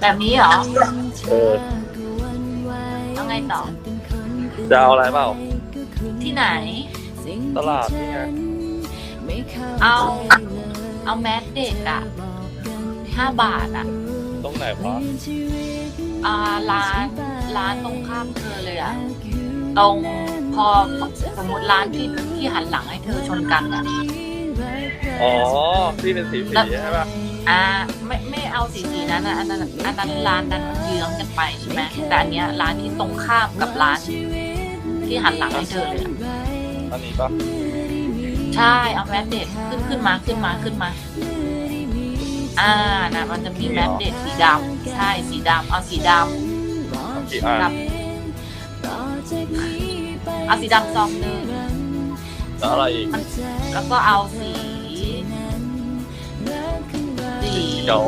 แบบนี้เหรอเออเอาไงต่อ จะเอาอะไรเปล่า ที่ไหน ตลาดนี่ไงเอา เอาแมสเด็กอะห้าบาทอะตรงไหนวะอ่าร้านร้านตรงข้ามเธอเลยอะตรงพอสมมติร้านที่ที่หันหลังให้เธอชนกันอะ อ๋อที่เป็นสีสีใช่ป่ะอ่าไม่ไม่เอาสีสีนั้นอะอันนั้นอันนั้นร้านนั้นมันเยื้องกันไปใช่ไหมแต่อันเนี้ยร้านที่ตรงข้ามกับร้านที่หันหลังให้เธอเลยอะอันนี้ปะใช่เอาแมสเด็ดขึ้นขึ้นมาขึ้นมาขึ้นมา อ่านะมันจะมีแมสเด็ดสีดำใช่สีดำเอาสีดเอากี่อันำกับเอาสีดำซองหนึ่ง แล้วอะไรอีกแล้วก็เอาสีสีเขียว